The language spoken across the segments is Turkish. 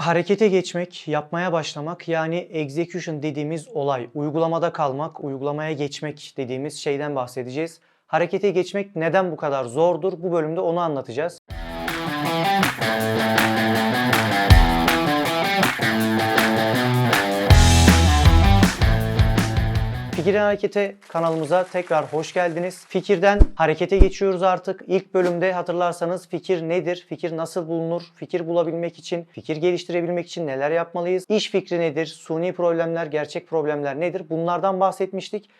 Harekete geçmek, yapmaya başlamak yani execution dediğimiz olay, uygulamada kalmak, uygulamaya geçmek dediğimiz şeyden bahsedeceğiz. Harekete geçmek neden bu kadar zordur? Bu bölümde onu anlatacağız. Fikirden Harekete kanalımıza tekrar hoş geldiniz. Fikirden harekete geçiyoruz artık. İlk bölümde hatırlarsanız fikir nedir? Fikir nasıl bulunur? Fikir bulabilmek için, fikir geliştirebilmek için neler yapmalıyız? İş fikri nedir? Suni problemler, gerçek problemler nedir? Bunlardan bahsetmiştik.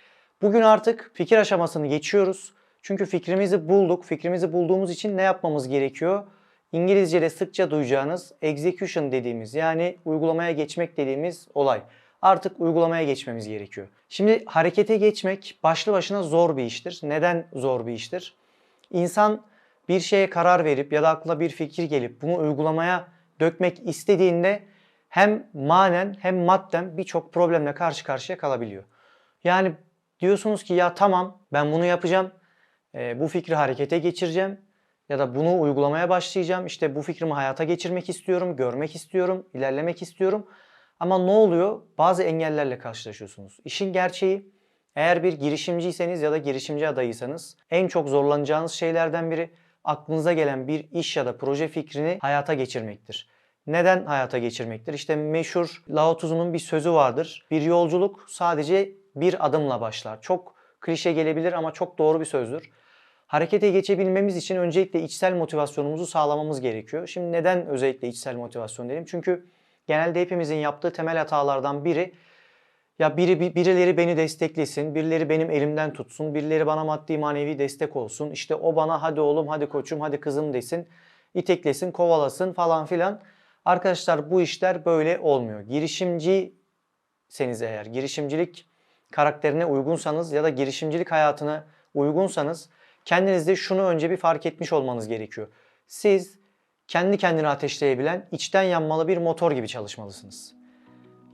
Bugün artık fikir aşamasını geçiyoruz. Çünkü fikrimizi bulduk. Fikrimizi bulduğumuz için ne yapmamız gerekiyor? İngilizce'de sıkça duyacağınız execution dediğimiz yani uygulamaya geçmek dediğimiz olay artık uygulamaya geçmemiz gerekiyor. Şimdi harekete geçmek başlı başına zor bir iştir. Neden zor bir iştir? İnsan bir şeye karar verip ya da aklına bir fikir gelip bunu uygulamaya dökmek istediğinde hem manen hem madden birçok problemle karşı karşıya kalabiliyor. Yani diyorsunuz ki ya tamam ben bunu yapacağım, e, bu fikri harekete geçireceğim ya da bunu uygulamaya başlayacağım. İşte bu fikrimi hayata geçirmek istiyorum, görmek istiyorum, ilerlemek istiyorum. Ama ne oluyor? Bazı engellerle karşılaşıyorsunuz. İşin gerçeği eğer bir girişimciyseniz ya da girişimci adayıysanız en çok zorlanacağınız şeylerden biri aklınıza gelen bir iş ya da proje fikrini hayata geçirmektir. Neden hayata geçirmektir? İşte meşhur Lao Tzu'nun bir sözü vardır. Bir yolculuk sadece bir adımla başlar. Çok klişe gelebilir ama çok doğru bir sözdür. Harekete geçebilmemiz için öncelikle içsel motivasyonumuzu sağlamamız gerekiyor. Şimdi neden özellikle içsel motivasyon dedim? Çünkü genelde hepimizin yaptığı temel hatalardan biri ya biri birileri beni desteklesin, birileri benim elimden tutsun, birileri bana maddi manevi destek olsun. İşte o bana hadi oğlum, hadi koçum, hadi kızım desin, iteklesin, kovalasın falan filan. Arkadaşlar bu işler böyle olmuyor. Girişimciseniz eğer, girişimcilik karakterine uygunsanız ya da girişimcilik hayatına uygunsanız kendinizde şunu önce bir fark etmiş olmanız gerekiyor. Siz kendi kendini ateşleyebilen içten yanmalı bir motor gibi çalışmalısınız.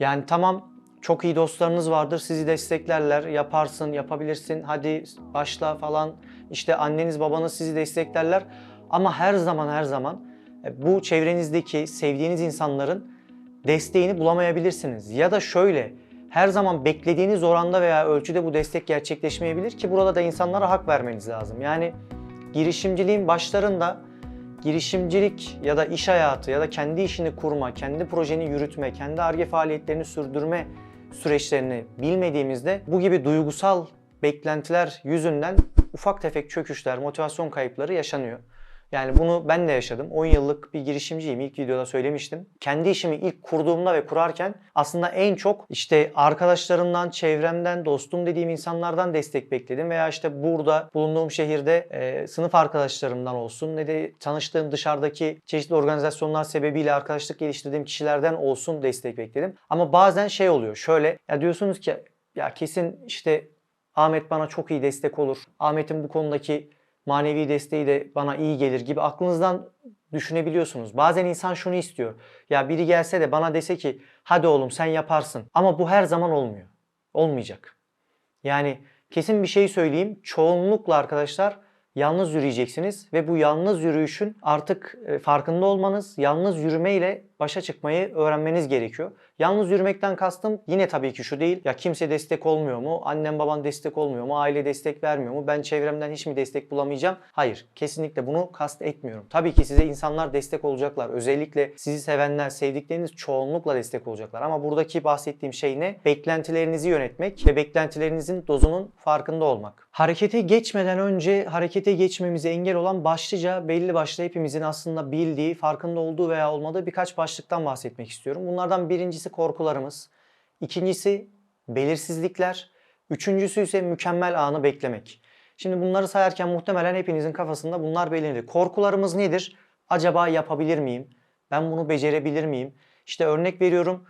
Yani tamam çok iyi dostlarınız vardır sizi desteklerler yaparsın yapabilirsin hadi başla falan işte anneniz babanız sizi desteklerler ama her zaman her zaman e, bu çevrenizdeki sevdiğiniz insanların desteğini bulamayabilirsiniz. Ya da şöyle her zaman beklediğiniz oranda veya ölçüde bu destek gerçekleşmeyebilir ki burada da insanlara hak vermeniz lazım. Yani girişimciliğin başlarında girişimcilik ya da iş hayatı ya da kendi işini kurma, kendi projeni yürütme, kendi arge faaliyetlerini sürdürme süreçlerini bilmediğimizde bu gibi duygusal beklentiler yüzünden ufak tefek çöküşler, motivasyon kayıpları yaşanıyor. Yani bunu ben de yaşadım. 10 yıllık bir girişimciyim. İlk videoda söylemiştim. Kendi işimi ilk kurduğumda ve kurarken aslında en çok işte arkadaşlarımdan, çevremden, dostum dediğim insanlardan destek bekledim. Veya işte burada bulunduğum şehirde e, sınıf arkadaşlarımdan olsun ne de tanıştığım dışarıdaki çeşitli organizasyonlar sebebiyle arkadaşlık geliştirdiğim kişilerden olsun destek bekledim. Ama bazen şey oluyor. Şöyle ya diyorsunuz ki ya kesin işte Ahmet bana çok iyi destek olur. Ahmet'in bu konudaki manevi desteği de bana iyi gelir gibi aklınızdan düşünebiliyorsunuz. Bazen insan şunu istiyor. Ya biri gelse de bana dese ki hadi oğlum sen yaparsın. Ama bu her zaman olmuyor. Olmayacak. Yani kesin bir şey söyleyeyim. Çoğunlukla arkadaşlar yalnız yürüyeceksiniz ve bu yalnız yürüyüşün artık e, farkında olmanız, yalnız yürümeyle başa çıkmayı öğrenmeniz gerekiyor. Yalnız yürümekten kastım yine tabii ki şu değil. Ya kimse destek olmuyor mu? Annem baban destek olmuyor mu? Aile destek vermiyor mu? Ben çevremden hiç mi destek bulamayacağım? Hayır. Kesinlikle bunu kast etmiyorum. Tabii ki size insanlar destek olacaklar. Özellikle sizi sevenler, sevdikleriniz çoğunlukla destek olacaklar. Ama buradaki bahsettiğim şey ne? Beklentilerinizi yönetmek ve beklentilerinizin dozunun farkında olmak. Harekete geçmeden önce harekete geçmemize engel olan başlıca belli başlı hepimizin aslında bildiği, farkında olduğu veya olmadığı birkaç başlıktan bahsetmek istiyorum. Bunlardan birincisi korkularımız, ikincisi belirsizlikler, üçüncüsü ise mükemmel anı beklemek. Şimdi bunları sayarken muhtemelen hepinizin kafasında bunlar belirli. Korkularımız nedir? Acaba yapabilir miyim? Ben bunu becerebilir miyim? İşte örnek veriyorum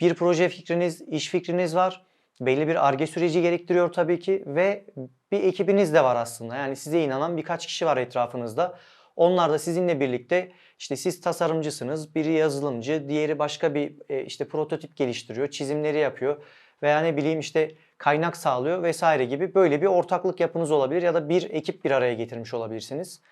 bir proje fikriniz, iş fikriniz var. Belli bir arge süreci gerektiriyor tabii ki ve bir ekibiniz de var aslında. Yani size inanan birkaç kişi var etrafınızda. Onlar da sizinle birlikte işte siz tasarımcısınız, biri yazılımcı, diğeri başka bir e, işte prototip geliştiriyor, çizimleri yapıyor veya ne bileyim işte kaynak sağlıyor vesaire gibi böyle bir ortaklık yapınız olabilir ya da bir ekip bir araya getirmiş olabilirsiniz.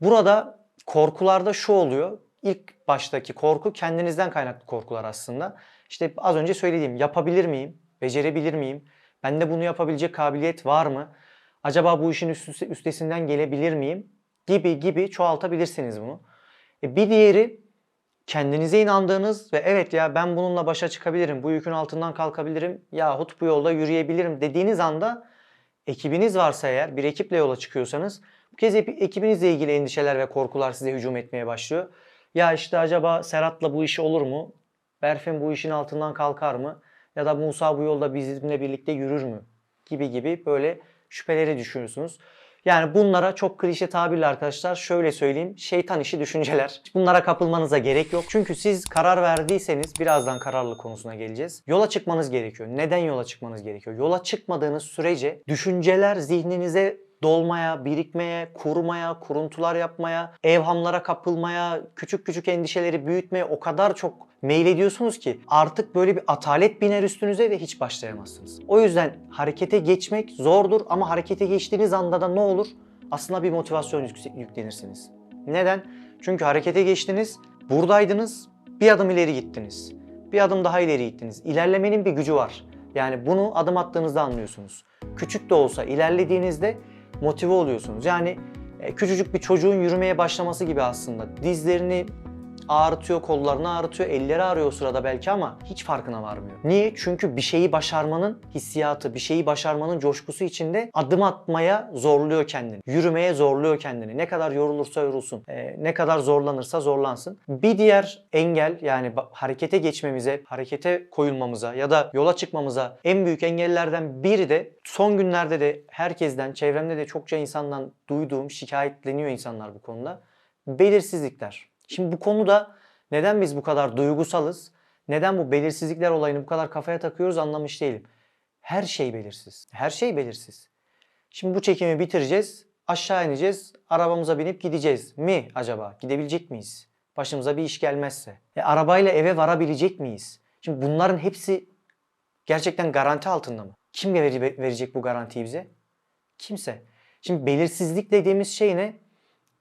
Burada korkularda şu oluyor. ilk baştaki korku kendinizden kaynaklı korkular aslında. İşte az önce söylediğim yapabilir miyim? Becerebilir miyim? Bende bunu yapabilecek kabiliyet var mı? Acaba bu işin üstesinden gelebilir miyim? Gibi gibi çoğaltabilirsiniz bunu. E bir diğeri kendinize inandığınız ve evet ya ben bununla başa çıkabilirim, bu yükün altından kalkabilirim yahut bu yolda yürüyebilirim dediğiniz anda ekibiniz varsa eğer bir ekiple yola çıkıyorsanız bu kez ekibinizle ilgili endişeler ve korkular size hücum etmeye başlıyor. Ya işte acaba Serhat'la bu iş olur mu? Berfin bu işin altından kalkar mı? Ya da Musa bu yolda bizimle birlikte yürür mü? Gibi gibi böyle şüpheleri düşünüyorsunuz. Yani bunlara çok klişe tabirle arkadaşlar şöyle söyleyeyim. Şeytan işi düşünceler. Bunlara kapılmanıza gerek yok. Çünkü siz karar verdiyseniz birazdan kararlı konusuna geleceğiz. Yola çıkmanız gerekiyor. Neden yola çıkmanız gerekiyor? Yola çıkmadığınız sürece düşünceler zihninize dolmaya, birikmeye, kurmaya, kuruntular yapmaya, evhamlara kapılmaya, küçük küçük endişeleri büyütmeye o kadar çok meylediyorsunuz ki artık böyle bir atalet biner üstünüze ve hiç başlayamazsınız. O yüzden harekete geçmek zordur ama harekete geçtiğiniz anda da ne olur? Aslında bir motivasyon yüklenirsiniz. Neden? Çünkü harekete geçtiniz, buradaydınız, bir adım ileri gittiniz. Bir adım daha ileri gittiniz. İlerlemenin bir gücü var. Yani bunu adım attığınızda anlıyorsunuz. Küçük de olsa ilerlediğinizde motive oluyorsunuz. Yani e, küçücük bir çocuğun yürümeye başlaması gibi aslında. Dizlerini ağrıtıyor, kollarını ağrıtıyor, elleri ağrıyor o sırada belki ama hiç farkına varmıyor. Niye? Çünkü bir şeyi başarmanın hissiyatı, bir şeyi başarmanın coşkusu içinde adım atmaya zorluyor kendini. Yürümeye zorluyor kendini. Ne kadar yorulursa yorulsun, e, ne kadar zorlanırsa zorlansın. Bir diğer engel yani harekete geçmemize, harekete koyulmamıza ya da yola çıkmamıza en büyük engellerden biri de son günlerde de herkesten, çevremde de çokça insandan duyduğum, şikayetleniyor insanlar bu konuda. Belirsizlikler. Şimdi bu konuda neden biz bu kadar duygusalız? Neden bu belirsizlikler olayını bu kadar kafaya takıyoruz anlamış değilim. Her şey belirsiz. Her şey belirsiz. Şimdi bu çekimi bitireceğiz. Aşağı ineceğiz. Arabamıza binip gideceğiz mi acaba? Gidebilecek miyiz? Başımıza bir iş gelmezse. E, arabayla eve varabilecek miyiz? Şimdi bunların hepsi gerçekten garanti altında mı? Kim verecek bu garantiyi bize? Kimse. Şimdi belirsizlik dediğimiz şey ne?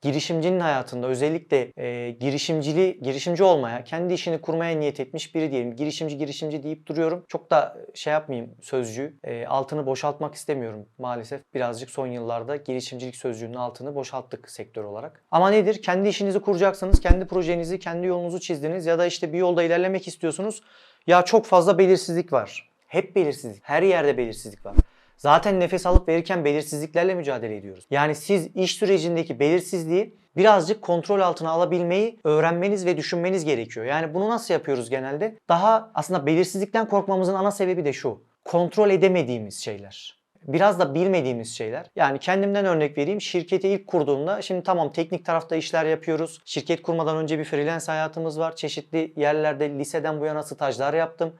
Girişimcinin hayatında özellikle e, girişimcili girişimci olmaya, kendi işini kurmaya niyet etmiş biri diyelim. Girişimci girişimci deyip duruyorum. Çok da şey yapmayayım sözcüğü. e, altını boşaltmak istemiyorum maalesef. Birazcık son yıllarda girişimcilik sözcüğünün altını boşalttık sektör olarak. Ama nedir? Kendi işinizi kuracaksınız, kendi projenizi, kendi yolunuzu çizdiniz ya da işte bir yolda ilerlemek istiyorsunuz. Ya çok fazla belirsizlik var. Hep belirsizlik. Her yerde belirsizlik var. Zaten nefes alıp verirken belirsizliklerle mücadele ediyoruz. Yani siz iş sürecindeki belirsizliği birazcık kontrol altına alabilmeyi öğrenmeniz ve düşünmeniz gerekiyor. Yani bunu nasıl yapıyoruz genelde? Daha aslında belirsizlikten korkmamızın ana sebebi de şu. Kontrol edemediğimiz şeyler. Biraz da bilmediğimiz şeyler. Yani kendimden örnek vereyim. Şirketi ilk kurduğumda şimdi tamam teknik tarafta işler yapıyoruz. Şirket kurmadan önce bir freelance hayatımız var. Çeşitli yerlerde liseden bu yana stajlar yaptım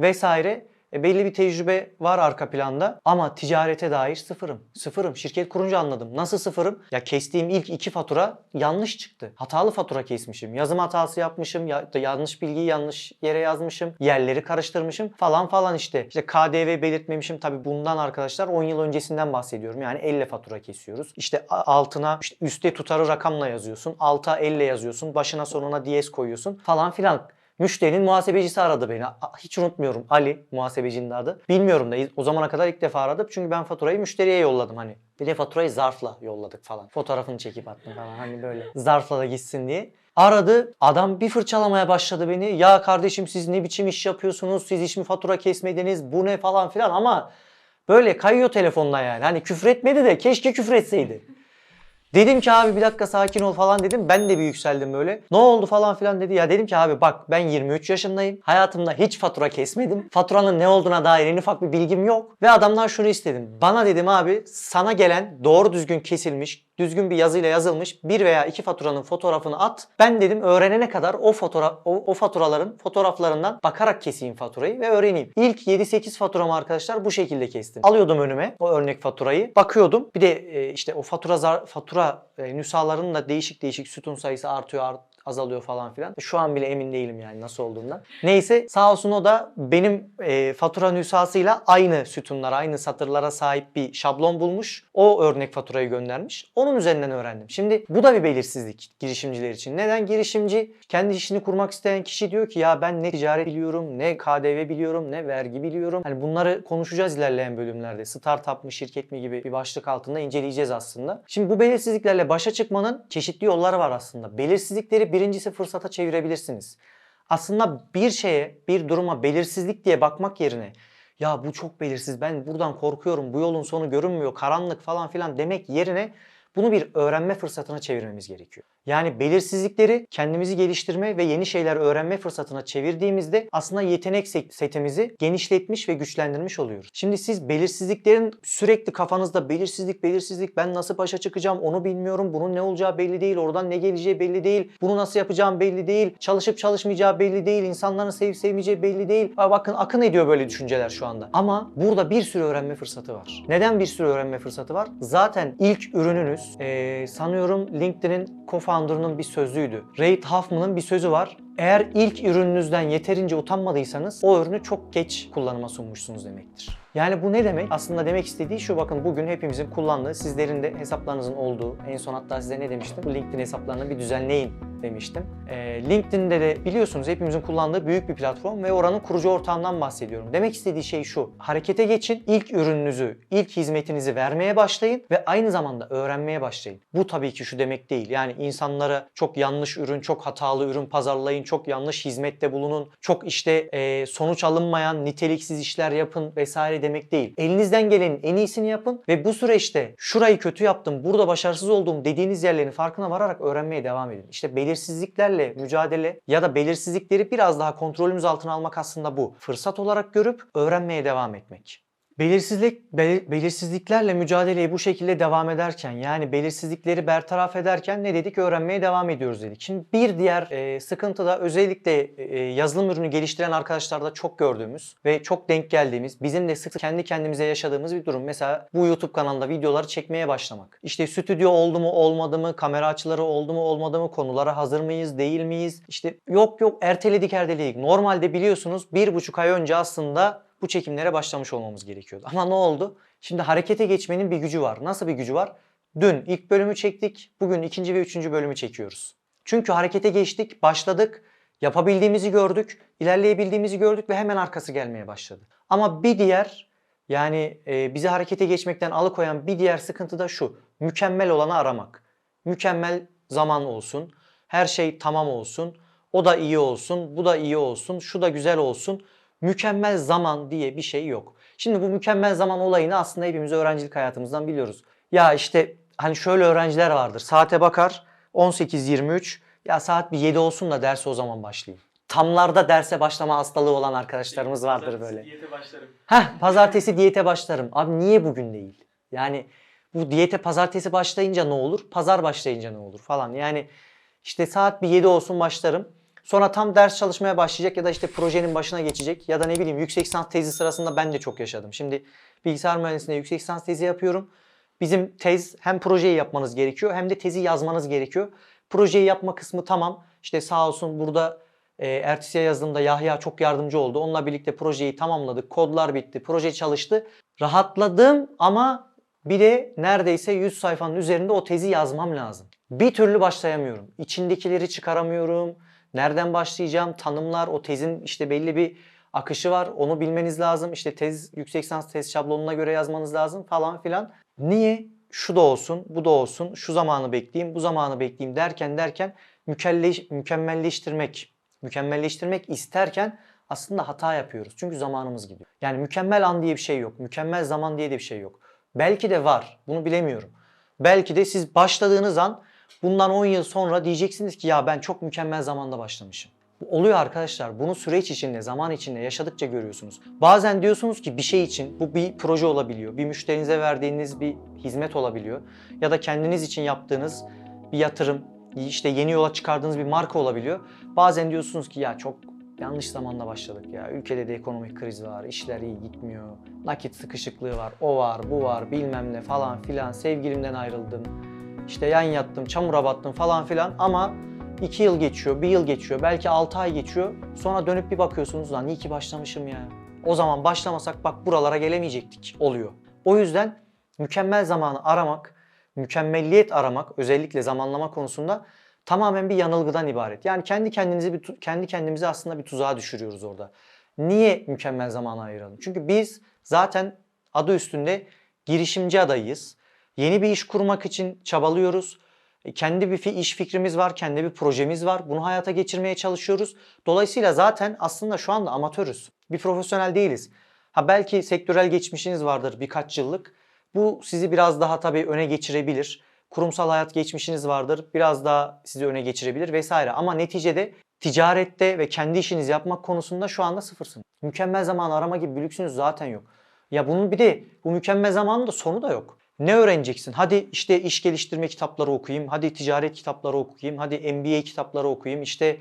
vesaire. E, belli bir tecrübe var arka planda ama ticarete dair sıfırım. Sıfırım. Şirket kurunca anladım. Nasıl sıfırım? Ya kestiğim ilk iki fatura yanlış çıktı. Hatalı fatura kesmişim. Yazım hatası yapmışım. Ya, da yanlış bilgiyi yanlış yere yazmışım. Yerleri karıştırmışım falan falan işte. İşte KDV belirtmemişim. Tabii bundan arkadaşlar 10 yıl öncesinden bahsediyorum. Yani elle fatura kesiyoruz. İşte altına işte üstte tutarı rakamla yazıyorsun. Alta elle yazıyorsun. Başına sonuna diyez koyuyorsun falan filan. Müşterinin muhasebecisi aradı beni. Hiç unutmuyorum. Ali muhasebecinin adı. Bilmiyorum da o zamana kadar ilk defa aradı. Çünkü ben faturayı müşteriye yolladım hani. Bir de faturayı zarfla yolladık falan. Fotoğrafını çekip attım falan hani böyle zarfla da gitsin diye. Aradı. Adam bir fırçalamaya başladı beni. Ya kardeşim siz ne biçim iş yapıyorsunuz? Siz hiç mi fatura kesmediniz? Bu ne falan filan ama böyle kayıyor telefonla yani. Hani küfür etmedi de keşke küfür etseydi. Dedim ki abi bir dakika sakin ol falan dedim. Ben de bir yükseldim böyle. Ne oldu falan filan dedi. Ya dedim ki abi bak ben 23 yaşındayım. Hayatımda hiç fatura kesmedim. Faturanın ne olduğuna dair en ufak bir bilgim yok. Ve adamdan şunu istedim. Bana dedim abi sana gelen doğru düzgün kesilmiş, düzgün bir yazıyla yazılmış bir veya iki faturanın fotoğrafını at. Ben dedim öğrenene kadar o fotoğraf o, o faturaların fotoğraflarından bakarak keseyim faturayı ve öğreneyim. İlk 7-8 faturamı arkadaşlar bu şekilde kestim. Alıyordum önüme o örnek faturayı. Bakıyordum. Bir de e, işte o fatura zar- fatura e, nüshalarının da değişik değişik sütun sayısı artıyor art- azalıyor falan filan. Şu an bile emin değilim yani nasıl olduğundan. Neyse sağ olsun o da benim e, fatura nüshasıyla aynı sütunlara, aynı satırlara sahip bir şablon bulmuş. O örnek faturayı göndermiş. Onun üzerinden öğrendim. Şimdi bu da bir belirsizlik girişimciler için. Neden girişimci? Kendi işini kurmak isteyen kişi diyor ki ya ben ne ticaret biliyorum, ne KDV biliyorum, ne vergi biliyorum. Hani bunları konuşacağız ilerleyen bölümlerde. Startup mı, şirket mi gibi bir başlık altında inceleyeceğiz aslında. Şimdi bu belirsizliklerle başa çıkmanın çeşitli yolları var aslında. Belirsizlikleri birincisi fırsata çevirebilirsiniz. Aslında bir şeye, bir duruma belirsizlik diye bakmak yerine ya bu çok belirsiz ben buradan korkuyorum bu yolun sonu görünmüyor karanlık falan filan demek yerine bunu bir öğrenme fırsatına çevirmemiz gerekiyor. Yani belirsizlikleri kendimizi geliştirme ve yeni şeyler öğrenme fırsatına çevirdiğimizde aslında yetenek se- setimizi genişletmiş ve güçlendirmiş oluyoruz. Şimdi siz belirsizliklerin sürekli kafanızda belirsizlik belirsizlik ben nasıl başa çıkacağım onu bilmiyorum bunun ne olacağı belli değil oradan ne geleceği belli değil bunu nasıl yapacağım belli değil çalışıp çalışmayacağı belli değil insanların sevip sevmeyeceği belli değil. Bakın akın ediyor böyle düşünceler şu anda. Ama burada bir sürü öğrenme fırsatı var. Neden bir sürü öğrenme fırsatı var? Zaten ilk ürününüz eee, sanıyorum LinkedIn'in co-founder'ının bir sözüydü. Reid Hoffman'ın bir sözü var. Eğer ilk ürününüzden yeterince utanmadıysanız o ürünü çok geç kullanıma sunmuşsunuz demektir. Yani bu ne demek? Aslında demek istediği şu bakın bugün hepimizin kullandığı, sizlerin de hesaplarınızın olduğu, en son hatta size ne demiştim? Bu LinkedIn hesaplarını bir düzenleyin demiştim. Ee, LinkedIn'de de biliyorsunuz hepimizin kullandığı büyük bir platform ve oranın kurucu ortağından bahsediyorum. Demek istediği şey şu. Harekete geçin, ilk ürününüzü, ilk hizmetinizi vermeye başlayın ve aynı zamanda öğrenmeye başlayın. Bu tabii ki şu demek değil. Yani insanlara çok yanlış ürün, çok hatalı ürün pazarlayın, çok yanlış hizmette bulunun, çok işte e, sonuç alınmayan niteliksiz işler yapın vesaire demek değil. Elinizden gelenin en iyisini yapın ve bu süreçte şurayı kötü yaptım, burada başarısız oldum dediğiniz yerlerin farkına vararak öğrenmeye devam edin. İşte belirsizliklerle mücadele ya da belirsizlikleri biraz daha kontrolümüz altına almak aslında bu. Fırsat olarak görüp öğrenmeye devam etmek. Belirsizlik, bel- belirsizliklerle mücadeleye bu şekilde devam ederken yani belirsizlikleri bertaraf ederken ne dedik? Öğrenmeye devam ediyoruz dedik. Şimdi bir diğer e, sıkıntı da özellikle e, yazılım ürünü geliştiren arkadaşlarda çok gördüğümüz ve çok denk geldiğimiz, bizim de sık kendi kendimize yaşadığımız bir durum. Mesela bu YouTube kanalında videoları çekmeye başlamak. İşte stüdyo oldu mu olmadı mı, kamera açıları oldu mu olmadı mı, konulara hazır mıyız değil miyiz? İşte yok yok erteledik erteledik. Normalde biliyorsunuz bir buçuk ay önce aslında bu çekimlere başlamış olmamız gerekiyordu. Ama ne oldu? Şimdi harekete geçmenin bir gücü var. Nasıl bir gücü var? Dün ilk bölümü çektik. Bugün ikinci ve üçüncü bölümü çekiyoruz. Çünkü harekete geçtik, başladık. Yapabildiğimizi gördük, ilerleyebildiğimizi gördük ve hemen arkası gelmeye başladı. Ama bir diğer yani e, bizi harekete geçmekten alıkoyan bir diğer sıkıntı da şu. Mükemmel olanı aramak. Mükemmel zaman olsun. Her şey tamam olsun. O da iyi olsun, bu da iyi olsun, şu da güzel olsun mükemmel zaman diye bir şey yok. Şimdi bu mükemmel zaman olayını aslında hepimiz öğrencilik hayatımızdan biliyoruz. Ya işte hani şöyle öğrenciler vardır. Saate bakar 18.23 ya saat bir 7 olsun da derse o zaman başlayayım. Tamlarda derse başlama hastalığı olan arkadaşlarımız vardır böyle. Diyete başlarım. Heh pazartesi diyete başlarım. Abi niye bugün değil? Yani bu diyete pazartesi başlayınca ne olur? Pazar başlayınca ne olur falan. Yani işte saat bir 7 olsun başlarım. Sonra tam ders çalışmaya başlayacak ya da işte projenin başına geçecek ya da ne bileyim yüksek lisans tezi sırasında ben de çok yaşadım. Şimdi bilgisayar mühendisliğinde yüksek lisans tezi yapıyorum. Bizim tez hem projeyi yapmanız gerekiyor hem de tezi yazmanız gerekiyor. Projeyi yapma kısmı tamam. İşte sağ olsun burada e, ertesiye yazdığımda Yahya çok yardımcı oldu. Onunla birlikte projeyi tamamladık. Kodlar bitti. Proje çalıştı. Rahatladım ama bir de neredeyse 100 sayfanın üzerinde o tezi yazmam lazım. Bir türlü başlayamıyorum. İçindekileri çıkaramıyorum. Nereden başlayacağım? Tanımlar, o tezin işte belli bir akışı var. Onu bilmeniz lazım. İşte tez, yüksek lisans tez şablonuna göre yazmanız lazım falan filan. Niye? Şu da olsun, bu da olsun, şu zamanı bekleyeyim, bu zamanı bekleyeyim derken derken mükelle- mükemmelleştirmek, mükemmelleştirmek isterken aslında hata yapıyoruz. Çünkü zamanımız gidiyor. Yani mükemmel an diye bir şey yok. Mükemmel zaman diye de bir şey yok. Belki de var. Bunu bilemiyorum. Belki de siz başladığınız an bundan 10 yıl sonra diyeceksiniz ki ya ben çok mükemmel zamanda başlamışım. Oluyor arkadaşlar. Bunu süreç içinde, zaman içinde yaşadıkça görüyorsunuz. Bazen diyorsunuz ki bir şey için bu bir proje olabiliyor. Bir müşterinize verdiğiniz bir hizmet olabiliyor. Ya da kendiniz için yaptığınız bir yatırım, işte yeni yola çıkardığınız bir marka olabiliyor. Bazen diyorsunuz ki ya çok yanlış zamanda başladık ya. Ülkede de ekonomik kriz var, işler iyi gitmiyor. Nakit sıkışıklığı var, o var, bu var, bilmem ne falan filan. Sevgilimden ayrıldım. İşte yan yattım, çamura battım falan filan ama 2 yıl geçiyor, 1 yıl geçiyor, belki 6 ay geçiyor. Sonra dönüp bir bakıyorsunuz lan iyi ki başlamışım ya. O zaman başlamasak bak buralara gelemeyecektik oluyor. O yüzden mükemmel zamanı aramak, mükemmelliyet aramak özellikle zamanlama konusunda tamamen bir yanılgıdan ibaret. Yani kendi kendinizi bir kendi kendimizi aslında bir tuzağa düşürüyoruz orada. Niye mükemmel zamanı ayıralım? Çünkü biz zaten adı üstünde girişimci adayıyız. Yeni bir iş kurmak için çabalıyoruz. E, Kendi bir iş fikrimiz var, kendi bir projemiz var. Bunu hayata geçirmeye çalışıyoruz. Dolayısıyla zaten aslında şu anda amatörüz. Bir profesyonel değiliz. Ha belki sektörel geçmişiniz vardır birkaç yıllık. Bu sizi biraz daha tabii öne geçirebilir. Kurumsal hayat geçmişiniz vardır. Biraz daha sizi öne geçirebilir vesaire. Ama neticede ticarette ve kendi işinizi yapmak konusunda şu anda sıfırsın. Mükemmel zamanı arama gibi bir lüksünüz zaten yok. Ya bunun bir de bu mükemmel zamanın da sonu da yok. Ne öğreneceksin? Hadi işte iş geliştirme kitapları okuyayım, hadi ticaret kitapları okuyayım, hadi MBA kitapları okuyayım, işte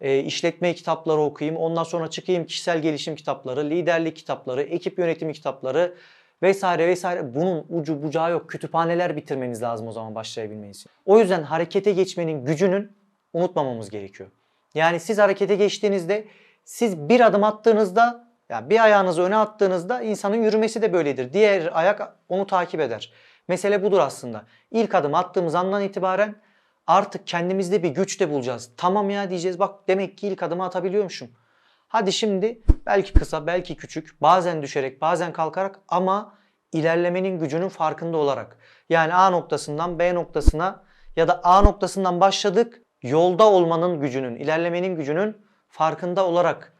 e, işletme kitapları okuyayım, ondan sonra çıkayım kişisel gelişim kitapları, liderlik kitapları, ekip yönetimi kitapları vesaire vesaire. Bunun ucu bucağı yok. Kütüphaneler bitirmeniz lazım o zaman başlayabilmeniz için. O yüzden harekete geçmenin gücünün unutmamamız gerekiyor. Yani siz harekete geçtiğinizde siz bir adım attığınızda yani bir ayağınızı öne attığınızda insanın yürümesi de böyledir. Diğer ayak onu takip eder. Mesele budur aslında. İlk adım attığımız andan itibaren artık kendimizde bir güç de bulacağız. Tamam ya diyeceğiz bak demek ki ilk adımı atabiliyormuşum. Hadi şimdi belki kısa belki küçük bazen düşerek bazen kalkarak ama ilerlemenin gücünün farkında olarak. Yani A noktasından B noktasına ya da A noktasından başladık yolda olmanın gücünün, ilerlemenin gücünün farkında olarak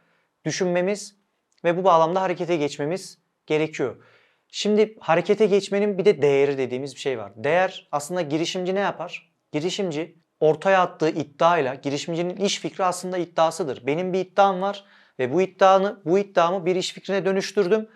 düşünmemiz ve bu bağlamda harekete geçmemiz gerekiyor. Şimdi harekete geçmenin bir de değeri dediğimiz bir şey var. Değer aslında girişimci ne yapar? Girişimci ortaya attığı iddiayla, girişimcinin iş fikri aslında iddiasıdır. Benim bir iddiam var ve bu iddianı, bu iddiamı bir iş fikrine dönüştürdüm.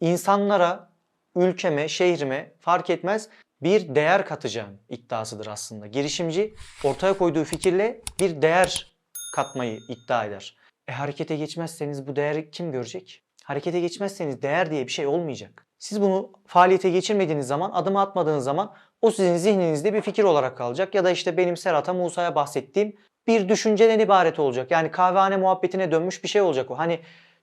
İnsanlara, ülkeme, şehrime fark etmez bir değer katacağım iddiasıdır aslında. Girişimci ortaya koyduğu fikirle bir değer katmayı iddia eder. E harekete geçmezseniz bu değeri kim görecek? Harekete geçmezseniz değer diye bir şey olmayacak. Siz bunu faaliyete geçirmediğiniz zaman, adım atmadığınız zaman o sizin zihninizde bir fikir olarak kalacak. Ya da işte benim Serhat'a, Musa'ya bahsettiğim bir düşünceden ibaret olacak. Yani kahvehane muhabbetine dönmüş bir şey olacak o. Hani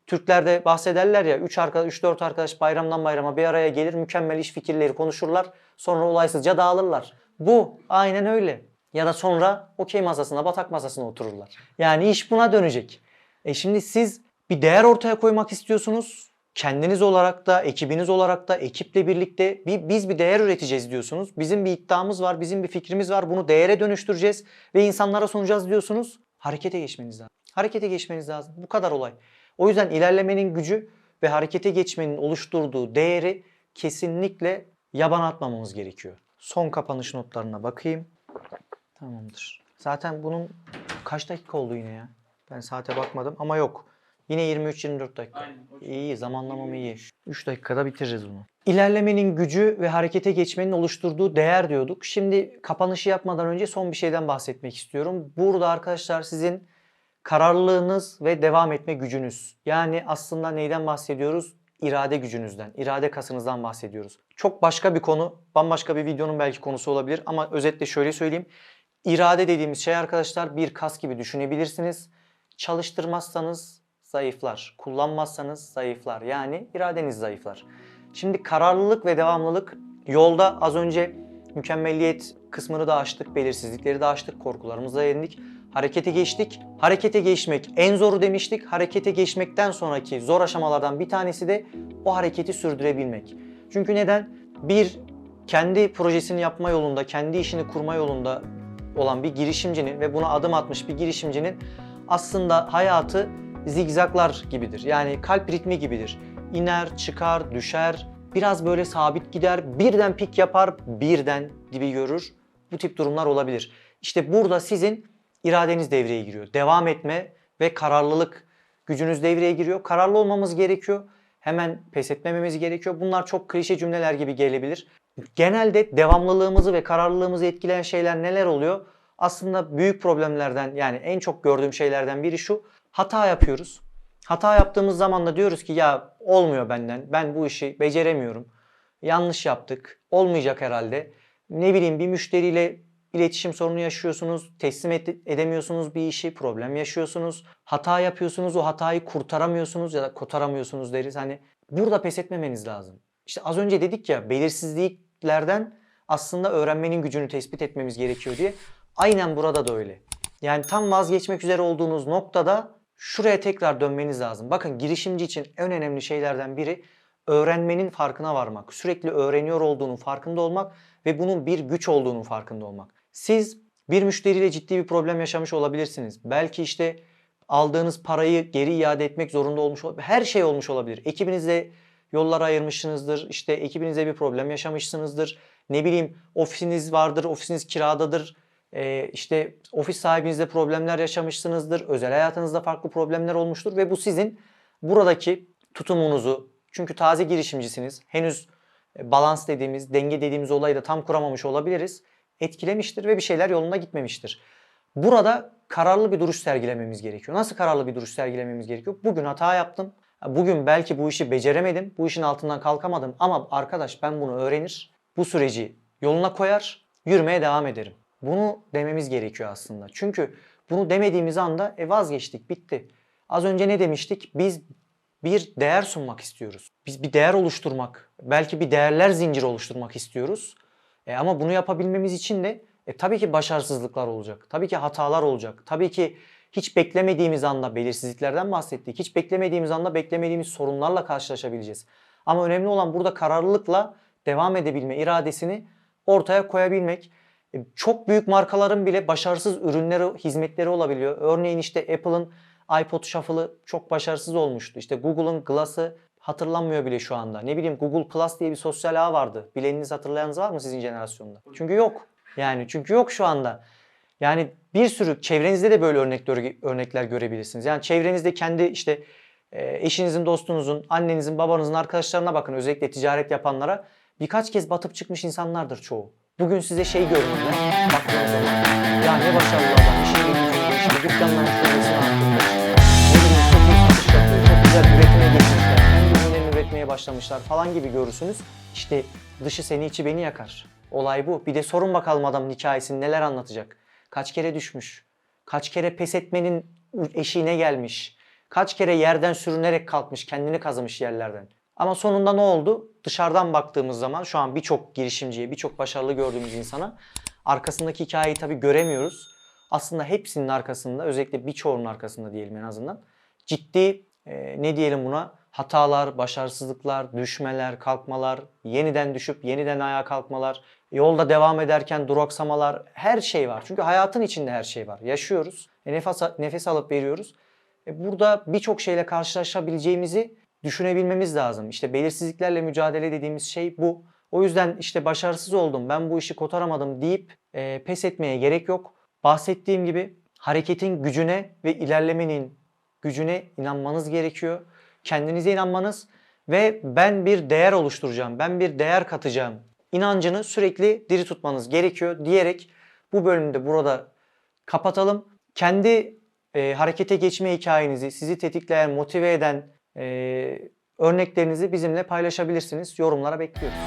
Türklerde bahsederler ya 3 arkadaş 3 4 arkadaş bayramdan bayrama bir araya gelir, mükemmel iş fikirleri konuşurlar, sonra olaysızca dağılırlar. Bu aynen öyle. Ya da sonra okey masasına, batak masasına otururlar. Yani iş buna dönecek. E şimdi siz bir değer ortaya koymak istiyorsunuz. Kendiniz olarak da, ekibiniz olarak da, ekiple birlikte bir, biz bir değer üreteceğiz diyorsunuz. Bizim bir iddiamız var, bizim bir fikrimiz var. Bunu değere dönüştüreceğiz ve insanlara sunacağız diyorsunuz. Harekete geçmeniz lazım. Harekete geçmeniz lazım. Bu kadar olay. O yüzden ilerlemenin gücü ve harekete geçmenin oluşturduğu değeri kesinlikle yaban atmamamız gerekiyor. Son kapanış notlarına bakayım. Tamamdır. Zaten bunun kaç dakika oldu yine ya? Ben saate bakmadım ama yok. Yine 23-24 dakika. Aynen, İyi zamanlamam iyi. 3 dakikada bitiririz bunu. İlerlemenin gücü ve harekete geçmenin oluşturduğu değer diyorduk. Şimdi kapanışı yapmadan önce son bir şeyden bahsetmek istiyorum. Burada arkadaşlar sizin kararlılığınız ve devam etme gücünüz. Yani aslında neyden bahsediyoruz? İrade gücünüzden, irade kasınızdan bahsediyoruz. Çok başka bir konu, bambaşka bir videonun belki konusu olabilir ama özetle şöyle söyleyeyim. İrade dediğimiz şey arkadaşlar bir kas gibi düşünebilirsiniz. Çalıştırmazsanız zayıflar, kullanmazsanız zayıflar. Yani iradeniz zayıflar. Şimdi kararlılık ve devamlılık yolda az önce mükemmelliyet kısmını da açtık, belirsizlikleri de açtık, korkularımızı da yendik. Harekete geçtik. Harekete geçmek en zoru demiştik. Harekete geçmekten sonraki zor aşamalardan bir tanesi de o hareketi sürdürebilmek. Çünkü neden? Bir, kendi projesini yapma yolunda, kendi işini kurma yolunda olan bir girişimcinin ve buna adım atmış bir girişimcinin aslında hayatı zigzaglar gibidir. Yani kalp ritmi gibidir. İner, çıkar, düşer, biraz böyle sabit gider, birden pik yapar, birden dibi görür. Bu tip durumlar olabilir. İşte burada sizin iradeniz devreye giriyor. Devam etme ve kararlılık gücünüz devreye giriyor. Kararlı olmamız gerekiyor. Hemen pes etmememiz gerekiyor. Bunlar çok klişe cümleler gibi gelebilir. Genelde devamlılığımızı ve kararlılığımızı etkileyen şeyler neler oluyor? Aslında büyük problemlerden yani en çok gördüğüm şeylerden biri şu. Hata yapıyoruz. Hata yaptığımız zaman da diyoruz ki ya olmuyor benden. Ben bu işi beceremiyorum. Yanlış yaptık. Olmayacak herhalde. Ne bileyim bir müşteriyle iletişim sorunu yaşıyorsunuz, teslim ed- edemiyorsunuz bir işi, problem yaşıyorsunuz, hata yapıyorsunuz, o hatayı kurtaramıyorsunuz ya da kotaramıyorsunuz deriz. Hani burada pes etmemeniz lazım. İşte az önce dedik ya belirsizliklerden aslında öğrenmenin gücünü tespit etmemiz gerekiyor diye. Aynen burada da öyle. Yani tam vazgeçmek üzere olduğunuz noktada şuraya tekrar dönmeniz lazım. Bakın girişimci için en önemli şeylerden biri öğrenmenin farkına varmak. Sürekli öğreniyor olduğunun farkında olmak ve bunun bir güç olduğunun farkında olmak. Siz bir müşteriyle ciddi bir problem yaşamış olabilirsiniz. Belki işte aldığınız parayı geri iade etmek zorunda olmuş olabilir. Her şey olmuş olabilir. Ekibinizle yollara ayırmışsınızdır. İşte ekibinizle bir problem yaşamışsınızdır. Ne bileyim ofisiniz vardır, ofisiniz kiradadır. Ee, işte ofis sahibinizle problemler yaşamışsınızdır. Özel hayatınızda farklı problemler olmuştur ve bu sizin buradaki tutumunuzu çünkü taze girişimcisiniz. Henüz e, balans dediğimiz, denge dediğimiz olayı da tam kuramamış olabiliriz. Etkilemiştir ve bir şeyler yolunda gitmemiştir. Burada kararlı bir duruş sergilememiz gerekiyor. Nasıl kararlı bir duruş sergilememiz gerekiyor? Bugün hata yaptım. Bugün belki bu işi beceremedim. Bu işin altından kalkamadım. Ama arkadaş ben bunu öğrenir. Bu süreci yoluna koyar. Yürümeye devam ederim. Bunu dememiz gerekiyor aslında. Çünkü bunu demediğimiz anda e vazgeçtik, bitti. Az önce ne demiştik? Biz bir değer sunmak istiyoruz. Biz bir değer oluşturmak, belki bir değerler zinciri oluşturmak istiyoruz. E ama bunu yapabilmemiz için de e tabii ki başarısızlıklar olacak. Tabii ki hatalar olacak. Tabii ki hiç beklemediğimiz anda belirsizliklerden bahsettik. Hiç beklemediğimiz anda beklemediğimiz sorunlarla karşılaşabileceğiz. Ama önemli olan burada kararlılıkla devam edebilme iradesini ortaya koyabilmek. E, Çok büyük markaların bile başarısız ürünleri, hizmetleri olabiliyor. Örneğin işte Apple'ın iPod Shuffle'ı çok başarısız olmuştu. İşte Google'ın Glass'ı hatırlanmıyor bile şu anda. Ne bileyim Google Plus diye bir sosyal ağ vardı. Bileniniz hatırlayanınız var mı sizin jenerasyonda? Çünkü yok. Yani çünkü yok şu anda. Yani bir sürü çevrenizde de böyle örnekler, örnekler görebilirsiniz. Yani çevrenizde kendi işte e, eşinizin, dostunuzun, annenizin, babanızın arkadaşlarına bakın özellikle ticaret yapanlara. Birkaç kez batıp çıkmış insanlardır çoğu. Bugün size şey görünüyor. Baktığınız zaman ya ne başarılı adam, işini gücünü, işte dükkanların şubesini arttırmış. Ne bileyim çok iyi satış yapıyor, çok güzel üretime geçmişler. Kendi ürünlerini üretmeye başlamışlar falan gibi görürsünüz. İşte dışı seni içi beni yakar. Olay bu. Bir de sorun bakalım adamın hikayesini neler anlatacak. Kaç kere düşmüş. Kaç kere pes etmenin eşiğine gelmiş. Kaç kere yerden sürünerek kalkmış, kendini kazımış yerlerden. Ama sonunda ne oldu? Dışarıdan baktığımız zaman şu an birçok girişimciye, birçok başarılı gördüğümüz insana arkasındaki hikayeyi tabii göremiyoruz. Aslında hepsinin arkasında, özellikle birçoğunun arkasında diyelim en azından ciddi e, ne diyelim buna hatalar, başarısızlıklar, düşmeler, kalkmalar, yeniden düşüp yeniden ayağa kalkmalar, yolda devam ederken duraksamalar, her şey var. Çünkü hayatın içinde her şey var. Yaşıyoruz, e, nefes, nefes alıp veriyoruz. E, burada birçok şeyle karşılaşabileceğimizi düşünebilmemiz lazım. İşte belirsizliklerle mücadele dediğimiz şey bu. O yüzden işte başarısız oldum, ben bu işi kotaramadım deyip e, pes etmeye gerek yok. Bahsettiğim gibi hareketin gücüne ve ilerlemenin gücüne inanmanız gerekiyor. Kendinize inanmanız ve ben bir değer oluşturacağım, ben bir değer katacağım inancını sürekli diri tutmanız gerekiyor diyerek bu bölümde burada kapatalım. Kendi e, harekete geçme hikayenizi, sizi tetikleyen, motive eden e, örneklerinizi bizimle paylaşabilirsiniz. Yorumlara bekliyoruz.